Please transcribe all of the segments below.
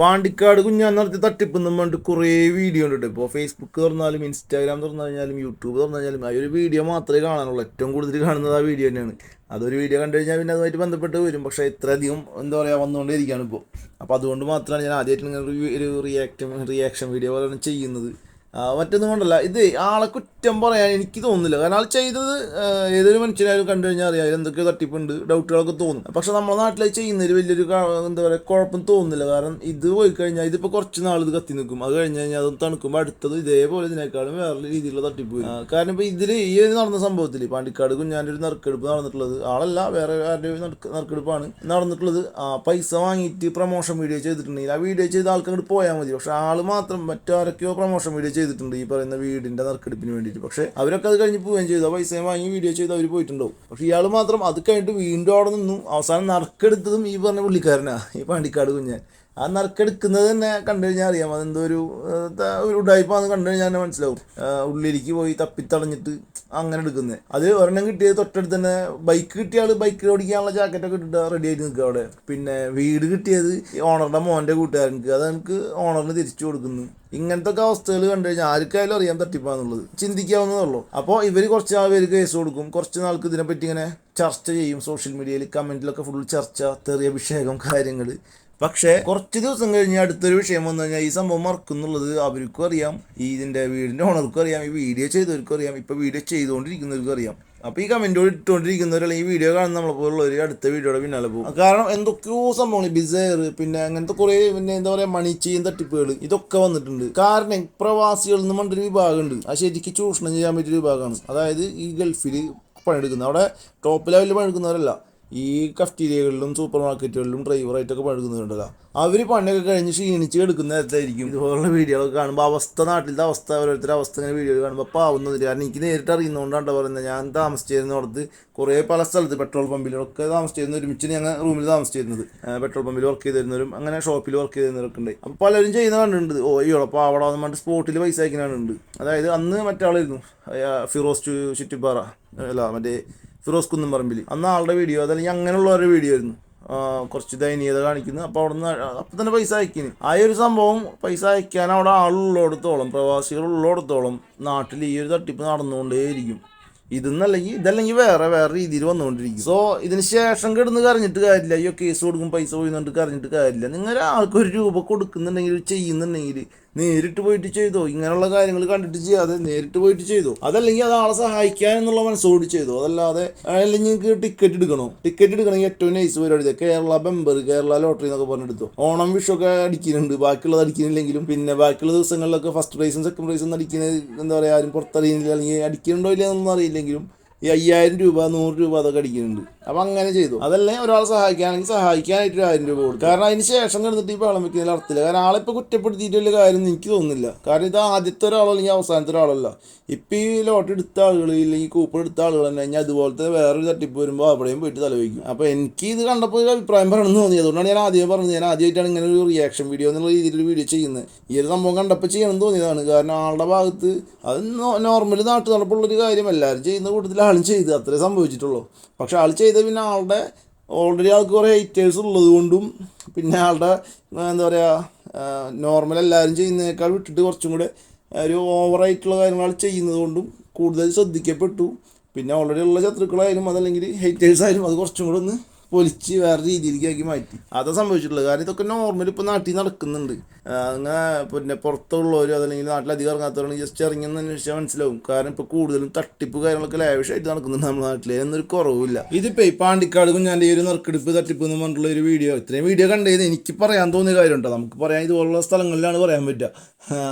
പാണ്ടിക്കാട് കുഞ്ഞാൻ നടത്തിയ തട്ടിപ്പെന്നും പറഞ്ഞിട്ട് കുറേ വീഡിയോ ഉണ്ട് ഇപ്പോൾ ഫേസ്ബുക്ക് തുറന്നാലും ഇൻസ്റ്റാഗ്രാം തുറന്നു കഴിഞ്ഞാലും യൂട്യൂബ് തുറന്നു കഴിഞ്ഞാലും ആ ഒരു വീഡിയോ മാത്രമേ കാണാനുള്ളൂ. ഏറ്റവും കൂടുതൽ കാണുന്നത് ആ വീഡിയോ തന്നെയാണ്. അതൊരു വീഡിയോ കണ്ടു കഴിഞ്ഞാൽ പിന്നെ അതുമായിട്ട് ബന്ധപ്പെട്ട് വരും. പക്ഷേ ഇത്രയധികം എന്താ പറയുക വന്നുകൊണ്ടേയിരിക്കുകയാണ് ഇപ്പോൾ അപ്പോൾ അതുകൊണ്ട് മാത്രമാണ് ഞാൻ ആദ്യമായിട്ട് ഒരു റിയാക്ട് റിയാക്ഷൻ വീഡിയോ പോലെയാണ് ചെയ്യുന്നത്. മറ്റൊന്നും കൊണ്ടല്ല. ഇത് ആളെ കുറ്റം പറയാൻ എനിക്ക് തോന്നുന്നില്ല. കാരണം ആൾ ചെയ്തത് ഏതൊരു മനുഷ്യനായാലും കണ്ടു കഴിഞ്ഞാൽ അറിയാം. എന്തൊക്കെ തട്ടിപ്പുണ്ട് ഡൗട്ടുകളൊക്കെ തോന്നും. പക്ഷെ നമ്മുടെ നാട്ടിൽ ചെയ്യുന്നതിൽ വലിയൊരു എന്താ പറയുക കുഴപ്പം തോന്നുന്നില്ല. കാരണം ഇത് പോയി കഴിഞ്ഞാൽ ഇതിപ്പോൾ കുറച്ച് നാൾ ഇത് കത്തി നിൽക്കും. അത് കഴിഞ്ഞ് കഴിഞ്ഞാൽ അത് തണുക്കുമ്പോൾ അടുത്തത് ഇതേപോലെ ഇതിനേക്കാളും വേറെ രീതിയിലുള്ള തട്ടിപ്പ് വരും. കാരണം ഇപ്പോൾ ഇതിൽ ഈ ഒരു നടന്ന സംഭവത്തിൽ പാണ്ടിക്കാട് കുഞ്ഞാന്റെ ഒരു നറുക്കെടുപ്പ് നടന്നിട്ടുള്ളത് ആളല്ല വേറെ ആരുടെ ഒരു നറുക്കെടുപ്പാണ് നടന്നിട്ടുള്ളത്. ആ പൈസ വാങ്ങിയിട്ട് പ്രൊമോഷൻ വീഡിയോ ചെയ്തിട്ടുണ്ടെങ്കിൽ ആ വീഡിയോ ചെയ്ത് ആൾക്കങ്ങോട്ട് പോയാൽ മതി. പക്ഷെ ആൾ മാത്രം മറ്റാരൊക്കെയോ പ്രൊമോഷൻ വീഡിയോ ചെയ്തിട്ടുണ്ട് ഈ പറയുന്ന വീടിന്റെ നറുക്കെടുപ്പിന് വേണ്ടിയിട്ട്. പക്ഷെ അവരൊക്കെ അത് കഴിഞ്ഞ് പോവുകയും ചെയ്തു. ആ പൈസ വാങ്ങി വീഡിയോ ചെയ്ത് അവർ പോയിട്ടുണ്ടാവും. പക്ഷെ ഇയാൾ മാത്രം അത് കഴിഞ്ഞിട്ട് വീണ്ടും അവിടെ നിന്നു അവസാനം നറുക്കെടുത്തതും ഈ പറഞ്ഞ പുള്ളിക്കാരനാ. ഈ പാണ്ടിക്കാട് കുഞ്ഞാൻ. ആ നറുക്കെടുക്കുന്നത് തന്നെ കണ്ടു കഴിഞ്ഞാൽ അറിയാം. അതെന്തോ ഒരു ഒരു ഉടായ്പാന്ന് കണ്ടു കഴിഞ്ഞാൽ തന്നെ മനസ്സിലാവും. ഉള്ളിലേക്ക് പോയി തപ്പിത്തളഞ്ഞിട്ട് അങ്ങനെ എടുക്കുന്നത് അത് ഒരെണ്ണം കിട്ടിയത് തൊട്ടടുത്ത് തന്നെ ബൈക്ക് കിട്ടിയ ആൾ ബൈക്കിൽ ഓടിക്കാനുള്ള ജാക്കറ്റൊക്കെ ഇട്ടിട്ട് റെഡി ആയിട്ട് നിൽക്കുക അവിടെ. പിന്നെ വീട് കിട്ടിയത് ഓണറുടെ മോന്റെ കൂട്ടുകാരനക്ക് അത് എനിക്ക് ഓണറിന് തിരിച്ചു കൊടുക്കുന്നു. ഇങ്ങനത്തെ ഒക്കെ അവസ്ഥകൾ കണ്ടു കഴിഞ്ഞാൽ ആർക്കായാലും അറിയാൻ തട്ടിപ്പാന്നുള്ളത്. ചിന്തിക്കാവുന്നതേ ഉള്ളൂ അപ്പോൾ ഇവർ കുറച്ച് നാൾ പേര് കേസ് കൊടുക്കും. കുറച്ച് നാൾക്ക് ഇതിനെപ്പറ്റി ഇങ്ങനെ ചർച്ച ചെയ്യും. സോഷ്യൽ മീഡിയയിൽ കമന്റിലൊക്കെ ഫുൾ ചർച്ച തെറിയ അഭിഷേകം കാര്യങ്ങൾ പക്ഷേ കുറച്ച് ദിവസം കഴിഞ്ഞ് അടുത്തൊരു വിഷയം വന്നു കഴിഞ്ഞാൽ ഈ സംഭവം മറക്കുന്നുള്ളത് അവർക്കും അറിയാം. ഈ ഇതിന്റെ വീടിന്റെ ഓണർക്കും അറിയാം. ഈ വീഡിയോ ചെയ്തവർക്കും അറിയാം. ഇപ്പൊ വീഡിയോ ചെയ്തുകൊണ്ടിരിക്കുന്നവർക്കും അറിയാം. അപ്പൊ ഈ കമന്റോട് ഇട്ടുകൊണ്ടിരിക്കുന്നവർ അല്ലെങ്കിൽ ഈ വീഡിയോ കാണുന്ന നമ്മളെ ഒരു അടുത്ത വീഡിയോയുടെ പിന്നാലെ പോകും. കാരണം എന്തൊക്കെയോ സംഭവങ്ങൾ ബിസയർ പിന്നെ അങ്ങനത്തെ കുറേ പിന്നെ എന്താ പറയാ മണി ചെയിൻ തട്ടിപ്പുകൾ ഇതൊക്കെ വന്നിട്ടുണ്ട്. കാരണം പ്രവാസികൾ എന്ന് പറഞ്ഞൊരു വിഭാഗമുണ്ട്. അത് ശരിക്കും ചൂഷണം ചെയ്യാൻ പറ്റിയ വിഭാഗമാണ്. അതായത് ഈ ഗൾഫിൽ പണിയെടുക്കുന്നത്. അവിടെ ടോപ്പ് ലെവലിൽ പണിയെടുക്കുന്നവരല്ല. ഈ കഫ്റ്റീരിയകളിലും സൂപ്പർ മാർക്കറ്റുകളിലും ഡ്രൈവറായിട്ടൊക്കെ പഴുകുന്നുണ്ടല്ലോ. അവർ പണിയൊക്കെ കഴിഞ്ഞ് ക്ഷീണിച്ച് എടുക്കുന്ന നേരത്തായിരിക്കും. ഇതുപോലുള്ള വീഡിയോകൾ കാണുമ്പോൾ അവസ്ഥ നാട്ടിലത്തെ അവസ്ഥ ഓരോരുത്തരുടെ അവസ്ഥ ഇങ്ങനെ വീഡിയോ കാണുമ്പോൾ പാവുന്നതില്ല കാരണം എനിക്ക് നേരിട്ട് അറിയുന്നതുകൊണ്ടാണ് പറയുന്നത് ഞാൻ താമസിച്ചിരുന്നിടത്ത് കുറേ പല സ്ഥലത്ത് പെട്രോൾ പമ്പിലൊക്കെ താമസിച്ചിരുന്ന ഒരുമിച്ച് ഞങ്ങൾ റൂമിൽ താമസിച്ചിരുന്നത്. പെട്രോൾ പമ്പിൽ വർക്ക് ചെയ്തിരുന്നവരും അങ്ങനെ ഷോപ്പിൽ വർക്ക് ചെയ്തിരുന്നവരൊക്കെ ഉണ്ട്. അപ്പോൾ പലരും ചെയ്യുന്ന കണ്ടിട്ടുണ്ട്. ഓ ഈ അപ്പോൾ അവിടെ വന്ന് പറഞ്ഞിട്ട് സ്പോട്ടിൽ പൈസ അയക്കുന്നുണ്ട് അതായത് അന്ന് മറ്റാളായിരുന്നു ഫിറോസ് ടു ചുറ്റിപ്പാറ. അല്ല മറ്റേ ഫിറോസ് കുന്നംപറമ്പിൽ അന്ന് ആളുടെ വീഡിയോ അതല്ലെങ്കിൽ അങ്ങനെയുള്ള ഒരു വീഡിയോ ആയിരുന്നു കുറച്ച് ദയനീയത കാണിക്കുന്നു. അപ്പോൾ അവിടുന്ന് അപ്പം തന്നെ പൈസ അയക്കിന്. ആ ഒരു സംഭവം പൈസ അയക്കാൻ അവിടെ ആളുള്ളിടത്തോളം പ്രവാസികൾ ഉള്ളിടത്തോളം നാട്ടിൽ ഈ ഒരു തട്ടിപ്പ് നടന്നുകൊണ്ടേയിരിക്കും. ഇതെന്നല്ലെങ്കിൽ ഇതല്ലെങ്കിൽ വേറെ വേറെ രീതിയിൽ വന്നുകൊണ്ടിരിക്കും. സോ ഇതിന് ശേഷം കിടന്ന് കറിഞ്ഞിട്ട് കാര്യമില്ല. അയ്യോ കേസ് കൊടുക്കും പൈസ പോയി കരഞ്ഞിട്ട് കാര്യമില്ല. നിങ്ങൾ ആൾക്കൊരു രൂപ കൊടുക്കുന്നുണ്ടെങ്കിൽ ചെയ്യുന്നുണ്ടെങ്കിൽ നേരിട്ട് പോയിട്ട് ചെയ്തോ? ഇങ്ങനെയുള്ള കാര്യങ്ങൾ കണ്ടിട്ട് ചെയ്യാതെ നേരിട്ട് പോയിട്ട് ചെയ്തോ? അതല്ലെങ്കിൽ അത് ആളെ സഹായിക്കാൻ എന്നുള്ള മനസ്സോട് ചെയ്തു? അതല്ലാതെ അല്ലെങ്കിൽ നിങ്ങൾക്ക് ടിക്കറ്റ് എടുക്കണോ? ടിക്കറ്റ് എടുക്കണമെങ്കിൽ ഏറ്റവും നൈസ് പരിപാടി കേരള ബെമ്പർ കേരള ലോട്ടറി എന്നൊക്കെ പറഞ്ഞെടുത്തു ഓണം വിഷു ഒക്കെ അടിക്കുന്നുണ്ട്. ബാക്കിയുള്ളത് അടിക്കുന്നില്ലെങ്കിലും പിന്നെ ബാക്കിയുള്ള ദിവസങ്ങളിലൊക്കെ ഫസ്റ്റ് പ്രൈസും സെക്കൻഡ് പ്രൈസും അടിക്കുന്നത് എന്താ പറയുക ആരും പുറത്തറിയുന്നില്ല അല്ലെങ്കിൽ അടിക്കുന്നുണ്ടോ ഇല്ല എന്നൊന്നും അറിയില്ലെങ്കിലും ഈ അയ്യായിരം രൂപ നൂറ് രൂപ അതൊക്കെ അടിക്കുന്നുണ്ട്. അപ്പൊ അങ്ങനെ ചെയ്തു. അതല്ലേ ഒരാളെ സഹായിക്കുകയാണെങ്കിൽ സഹായിക്കാനായിട്ട് ഒരു ആയിരം രൂപ കൊടുക്കും. കാരണം അതിന് ശേഷം കിടന്നിട്ട് ഈ പാളം വെക്കുന്നതിൽ അർത്ഥമില്ല. കാരണം ആളിപ്പോൾ കുറ്റപ്പെടുത്തിയിട്ടുള്ള കാര്യം എനിക്ക് തോന്നുന്നില്ല. കാരണം ഇത് ആദ്യത്തെ ഒരാളോ അല്ലെങ്കിൽ അവസാനത്തെ ഒരാളല്ല. ഇപ്പൊ ഈ ലോട്ട് എടുത്ത ആളുകൾ ഇല്ലെങ്കിൽ കൂപ്പൺ എടുത്ത ആളുകൾ തന്നെ കഴിഞ്ഞാൽ അതുപോലത്തെ വേറൊരു തട്ടിപ്പ് വരുമ്പോൾ അവിടെയും പോയിട്ട് തലവയ്ക്കും അപ്പൊ എനിക്ക് ഇത് കണ്ടപ്പോൾ ഒരു അഭിപ്രായം പറയണമെന്ന് തോന്നി. അതുകൊണ്ടാണ് ഞാൻ ആദ്യം പറഞ്ഞത്. ഞാൻ ആദ്യമായിട്ടാണ് ഇങ്ങനെ ഒരു റിയാക്ഷൻ വീഡിയോ എന്നുള്ള രീതിയിൽ വീഡിയോ ചെയ്യുന്നത്. ഈ ഒരു സംഭവം കണ്ടപ്പോൾ ചെയ്യണമെന്ന് തോന്നിയതാണ്. കാരണം ആളുടെ ഭാഗത്ത് അത് നോർമലി നാട്ടു നടപ്പുള്ളൊരു കാര്യം എല്ലാവരും ചെയ്യുന്ന കൂട്ടത്തിൽ ആളും ചെയ്ത് അത്രേ സംഭവിച്ചിട്ടുള്ളൂ. പക്ഷെ ആൾ ചെയ്ത പിന്നെ ആളുടെ ഓൾറെഡി ആൾക്ക് കുറേ ഹൈറ്റേഴ്സ് ഉള്ളത് കൊണ്ടും പിന്നെ ആളുടെ എന്താ പറയുക നോർമൽ എല്ലാവരും ചെയ്യുന്നതിനേക്കാൾ വിട്ടിട്ട് കുറച്ചും കൂടെ ഒരു ഓവറായിട്ടുള്ള കാര്യങ്ങൾ ചെയ്യുന്നത് കൊണ്ടും കൂടുതൽ ശ്രദ്ധിക്കപ്പെട്ടു. പിന്നെ ഓൾറെഡി ഉള്ള ശത്രുക്കളായാലും അതല്ലെങ്കിൽ ഹേറ്റേഴ്സ് ആയാലും അത് കുറച്ചും കൂടെ ഒന്ന് പൊലിച്ച് വേറെ രീതിയിലേക്ക് ആക്കി മാറ്റി. അതാ സംഭവിച്ചിട്ടുള്ളത്. കാരണം ഇതൊക്കെ നോർമൽ ഇപ്പോൾ നാട്ടിൽ നടക്കുന്നുണ്ട്. അങ്ങനെ പിന്നെ പുറത്തുള്ളവരും അതല്ലെങ്കിൽ നാട്ടിൽ അധികം ഇറങ്ങാത്തവരാണെങ്കിൽ ജസ്റ്റ് ഇറങ്ങിയെന്ന് അന്വേഷിച്ചാൽ മനസ്സിലാവും. കാരണം ഇപ്പോൾ കൂടുതലും തട്ടിപ്പ് കാര്യങ്ങളൊക്കെ ലാവിഷായിട്ട് നടക്കുന്നുണ്ട് നമ്മുടെ നാട്ടിൽ എന്നൊരു കുറവില്ല ഇതിപ്പോൾ ഈ പാണ്ടിക്കാട് കുഞ്ഞാന്റെ ഒരു നറുക്കെടുപ്പ് തട്ടിപ്പ് എന്ന് പറഞ്ഞിട്ടുള്ള ഒരു വീഡിയോ ഇത്രയും വീഡിയോ കണ്ടത് എനിക്ക് പറയാൻ തോന്നിയ കാര്യമുണ്ടോ? നമുക്ക് പറയാൻ ഇതുപോലുള്ള സ്ഥലങ്ങളിലാണ് പറയാൻ പറ്റുക.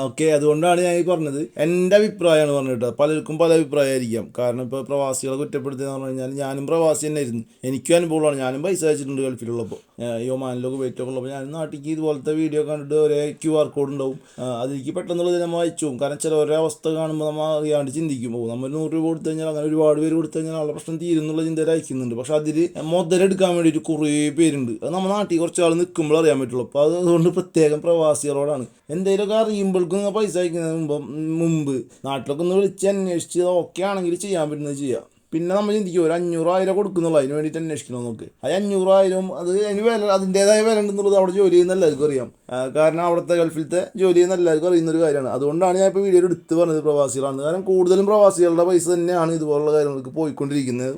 ഓക്കെ അതുകൊണ്ടാണ് ഞാൻ ഈ പറഞ്ഞത്. എന്റെ അഭിപ്രായമാണ് പറഞ്ഞിട്ട് പലർക്കും പല അഭിപ്രായമായിരിക്കാം. കാരണം ഇപ്പോൾ പ്രവാസികളെ കുറ്റപ്പെടുത്തിയെന്ന് പറഞ്ഞു കഴിഞ്ഞാൽ ഞാനും പ്രവാസി തന്നെ ആയിരുന്നു എനിക്കും അനുഭവമാണ് ഞാനും പൈസ അയച്ചിട്ടുണ്ട് ഗൾഫിലുള്ളപ്പോൾ. ഈ ഒമാനിലൊക്കെ വെയിറ്റൊക്കെ ഉള്ളപ്പോൾ ഞാൻ നാട്ടിലേക്ക് ഇതുപോലത്തെ വീഡിയോ കണ്ടിട്ട് ഒരേ ക്യു ആർ കോഡ് ഉണ്ടാവും അതിലേക്ക് പെട്ടെന്നുള്ളത് നമ്മൾ അയച്ചു കാരണം ചില ഒരേ അവസ്ഥ കാണുമ്പോൾ നമ്മൾ അറിയാണ്ട് ചിന്തിക്കും. പോകും നമ്മൾ നൂറ് രൂപ കൊടുത്തു കഴിഞ്ഞാൽ അങ്ങനെ ഒരുപാട് പേര് കൊടുത്തു കഴിഞ്ഞാൽ അവളുടെ പ്രശ്നം തീരുന്നുള്ള ചിന്തയിൽ അയക്കുന്നുണ്ട്. പക്ഷെ അതിൽ മുതലെടുക്കാൻ വേണ്ടിയിട്ട് കുറേ പേരുണ്ട്. അത് നമ്മുടെ നാട്ടിൽ കുറച്ച് ആൾ നിൽക്കുമ്പോൾ അറിയാൻ പറ്റുള്ളൂ. അപ്പോൾ അതുകൊണ്ട് പ്രത്യേകം പ്രവാസികളോടാണ്. എന്തെങ്കിലുമൊക്കെ അറിയുമ്പോഴേക്കും പൈസ അയക്കുന്നതിന് മുമ്പ് മുമ്പ് നാട്ടിലൊക്കെ ഒന്ന് വിളിച്ച് അന്വേഷിച്ച് ഓക്കെ ആണെങ്കിൽ ചെയ്യാൻ പറ്റുന്നത് ചെയ്യാം. പിന്നെ നമ്മൾ ചിന്തിക്കും ഒരു അഞ്ഞൂറായിരം കൊടുക്കുന്നുള്ളൂ അതിന് വേണ്ടിയിട്ട് അന്വേഷിക്കണം നമുക്ക്. അത് അഞ്ഞൂറായിരം അത് അതിന് വില അതിന്റെതായ വില ഉണ്ടെന്നുള്ളത് അവിടെ ജോലി ചെയ്യുന്ന എല്ലാവർക്കും അറിയാം. കാരണം അവിടുത്തെ ഗൾഫിലത്തെ ജോലി ചെയ്യുന്ന എല്ലാവർക്കും അറിയുന്ന ഒരു കാര്യമാണ്. അതുകൊണ്ടാണ് ഞാൻ ഇപ്പോൾ വീഡിയോ എടുത്ത് പറഞ്ഞത് പ്രവാസികളാണ്. കാരണം കൂടുതലും പ്രവാസികളുടെ പൈസ തന്നെയാണ് ഇതുപോലുള്ള കാര്യങ്ങൾക്ക് പോയിക്കൊണ്ടിരിക്കുന്നത്.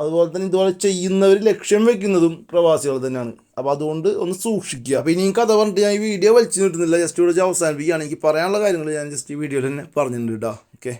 അതുപോലെ തന്നെ ഇതുപോലെ ചെയ്യുന്നവർ ലക്ഷ്യം വെക്കുന്നതും പ്രവാസികൾ തന്നെയാണ്. അപ്പോൾ അതുകൊണ്ട് ഒന്ന് സൂക്ഷിക്കുക. അപ്പോൾ ഇനിയും കഥ പറഞ്ഞിട്ട് ഞാൻ ഈ വീഡിയോ വലിച്ചു കിട്ടുന്നില്ല ജസ്റ്റ് ഇവിടെ അവസാനിപ്പിക്കുകയാണെങ്കിൽ പറയാനുള്ള കാര്യങ്ങൾ ഞാൻ ജസ്റ്റ് ഈ വീഡിയോയിൽ തന്നെ പറഞ്ഞിട്ടുണ്ട് കേട്ടോ ഓക്കെ